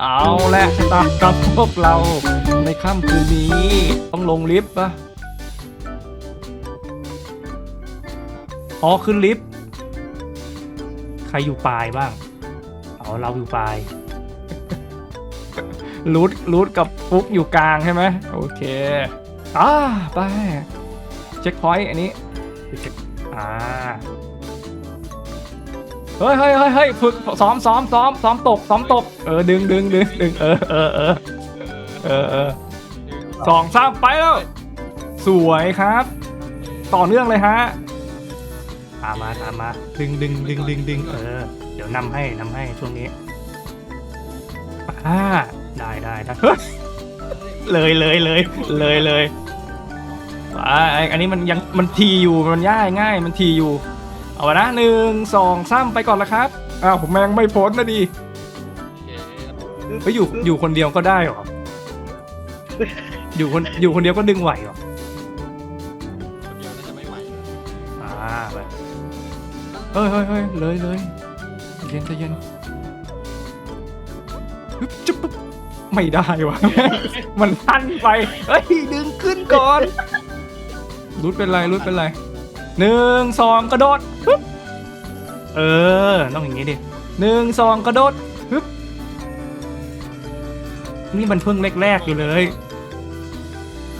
เอาแหละตามกับพวกเราในค่ำคืนนี้ ต้องลงลิฟต์ปะอ๋อขึ้นลิฟต์ใครอยู่ปลายบ้างอ๋อเราอยู่ปลายรูทรูทกับฟุกอยู่กลางใช่ไหมโอเคอ่าไปเช็คพอยต์อันนี้เช็คอ่า เฮ้ยเฮ้ยเฮ้ยเฮ้ยฝึกซ้อมซ้อมซ้อมซ้อมตกซ้อมตก เออดึงดึงดึงดึงเออเออเออเออเออสองสามไปแล้ว สวยครับ ต่อเนื่องเลยฮะตามมาตามมาดึงดึงดึงดึงดึงเออ เดี๋ยวนำให้นำให้ช่วงนี้อ่าได้ได้ได้เลยเลยเลยเลยเลยอ่าอันนี้มันยังมันทีอยู่มันง่ายง่ายมันทีอยู่ เอาวะนะหนึ่งสองสามไปก่อนละครับอ้าวผมแมงไม่พ้นนะดีไปอยู่อยู่คนเดียวก็ได้เหรออยู่คนอยู่คนเดียวก็ดึงไหวเหรอคนเดียวน่าจะไม่ไหวอ่าไปเฮ้ยเฮ้ยเฮ้ยเลยเลยใจเย็นใจเย็นฮึบจุ๊บปุ๊บไม่ได้วะมันทันไปเฮ้ยดึงขึ้นก่อนรุดเป็นไรรุดเป็นไรหนึ่งสองกระโดดฮึบ เออ ต้องอย่างงี้ดิหนึ่งสองกระโดดฮึบนี่มันเพิ่งแรกๆอยู่เลย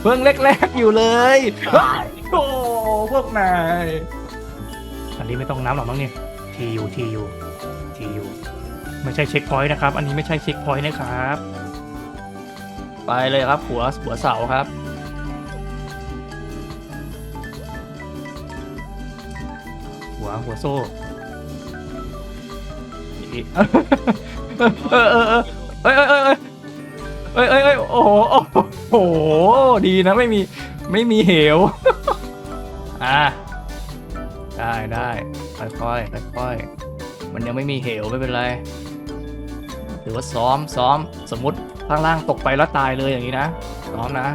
เพิ่งแรกๆอยู่เลยเฮ้ยโอ้พวกนายอันนี้ไม่ต้องนับหรอกมั้งเนี่ยทียูทียูทียูไม่ใช่เช็คพอยต์นะครับ อันนี้ไม่ใช่เช็คพอยต์นะครับ ไปเลยครับ หัวหัวเสาครับ หัวหัวโซ่ นี่เออเออเออเอ้ยเอ้ยเอ้ยเอ้ยเอ้ยเอ้ยเอ้ยโอ้โหโอ้โหดีนะไม่มีไม่มีเหว อะได้ได้ค่อยค่อยค่อยค่อยๆมันยังไม่มีเหวไม่เป็นไรถือว่าซ้อมซ้อมสมมติข้างล่างตกไปแล้วตายเลยอย่างนี้นะซ้อมนะ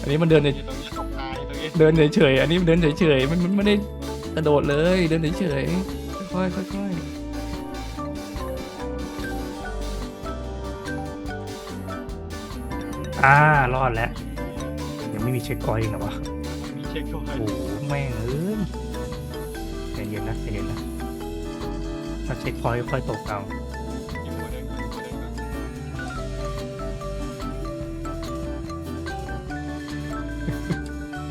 อันนี้มันเดินตรงนี้ตกตายตรงนี้เดินเฉยๆ อันนี้มันเดินเฉยๆ มันมันไม่ได้ กระโดดเลย เดินเฉยๆค่อยๆค่อยๆอ่ารอดแล้ว ยังไม่มีเช็คพอยต์อีกเหรอวะ มีเช็คด้วยโอ้โหแม่งเอ้ยใจเย็นนะใจเย็นนะถ้าเช็คพอยต์ค่อยตกเอายิ้มหัวเดินก่อนหัวเดินก่อน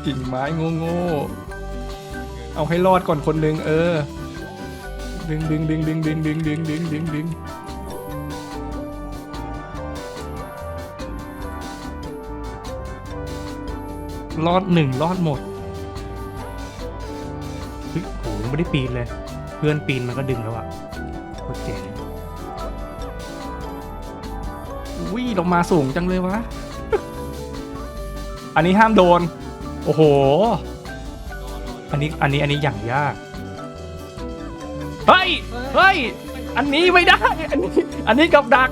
กิ่งไม้โง่ๆ เอาให้รอดก่อนคนหนึ่งเออ ดึงดึงดึงดึงดึงดึงดึงดึงดึงดึงรอดหนึ่งรอดหมดเฮ้ยโหยังไม่ได้ปีนเลย เพื่อนปีนมันก็ดึงแล้วอะโคตรเจ๋งวิ่ลงมาสูงจังเลยวะ อันนี้ห้ามโดน โอ้โห อันนี้อันนี้อันนี้อย่างยาก เฮ้ย เฮ้ย อันนี้ไม่ได้ อันนี้ อันนี้กับดัก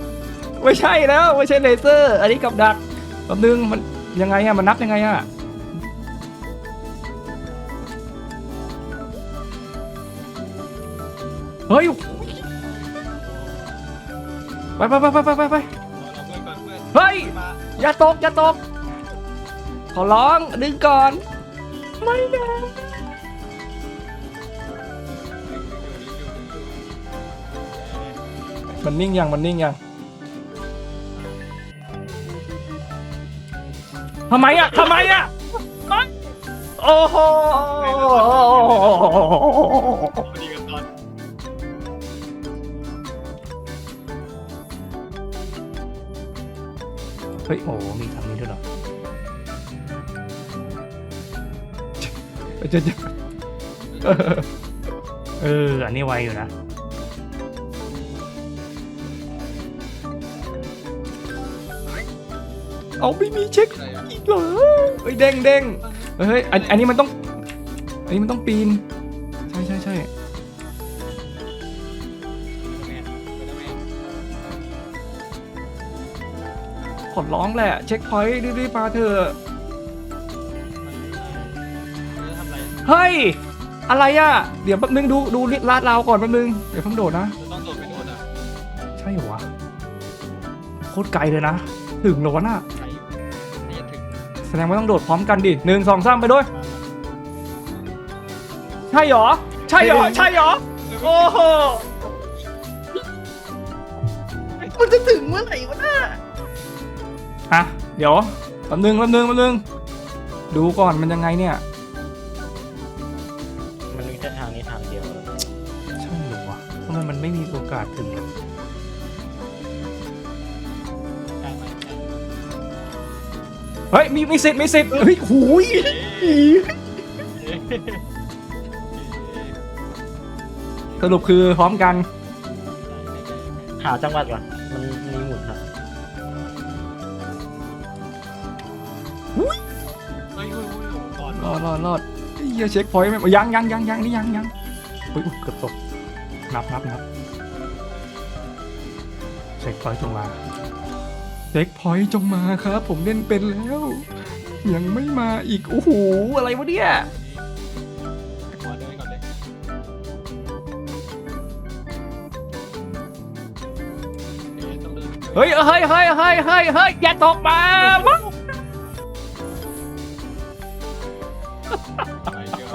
ไม่ใช่แล้วไม่ใช่เลเซอร์ อันนี้กับดักแป๊บนึงมันยังไงอะมันนับยังไงอะเฮ้ยไปไปไปไปไปไปไปเฮ้ย อย่าตก อย่าตก ขอร้อง ดึงก่อน ไม่นะ มันนิ่งยังมันนิ่งยังทำไมอะทำไมอะโอ้โหดีกันตอนเฮ้ยโอ้โหมีทางนี้ด้วยเหรอจะจะเออเอออันนี้ไวอยู่นะ เอาไม่มีเช็คอะไรอะอีกเหรอเฮ้ยเด้งเด้งเฮ้ยอันอันนี้มันต้อง อันนี้มันต้องปีน ใช่ใช่ใช่แมนเป็นแมนขอร้องแหละ เช็คพอยต์รีบๆมาเถอะจะทำอะไรเฮ้ย อะไรอะ เดี๋ยวแป๊บนึงดูดูลาดราวก่อนแป๊บนึง เดี๋ยวเพิ่งโดดนะจะต้องโดดไปโดนอะใช่เหรอวะ โคตรไกลเลยนะ ถึงแล้ววะน่ะใครอยู่นี่จะถึงแสดงว่าต้องโดดพร้อมกันดิหนึ่งสองสามไปด้วย ใช่เหรอ ใช่เหรอ ใช่เหรอ โอ้โห มันจะถึงเมื่อไหร่วะน่าอะ เดี๋ยวแป๊บนึงแป๊บนึงแป๊บนึง ดูก่อนมันยังไงเนี่ย มันมีแค่ทางนี้ทางเดียว ใช่เหรอวะทำไมมันไม่มีโอกาสถึงอะใเฮ้ยมีมีสิทธิ์มีสิทธิ์เฮ้ยหูยสรุปคือพร้อมกันหาจังหวัดก่อนมันมีหมุนครับเฮ้ยเฮ้ยเฮ้ยก่อนรอดรอดรอดเฮียเช็คพอยต์ไหมยังยังยังยังนี่ยังยังเฮ้ยอุ๊ยเกือบตกนับนับนับเช็คพอยต์จงมา เช็คพอยต์จงมาครับ ผมเล่นเป็นแล้ว ยังไม่มาอีก โอ้โห อะไรวะเนี่ย ขอเดินก่อนเลยเอ๊ะต้องเดินเฮ้ยเฮ้ยเฮ้ยเฮ้ยเฮ้ยเฮ้ยอย่าตกมาวะไปเดี๋ยว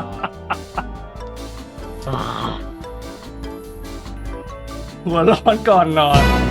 หัวร้อนก่อนนอน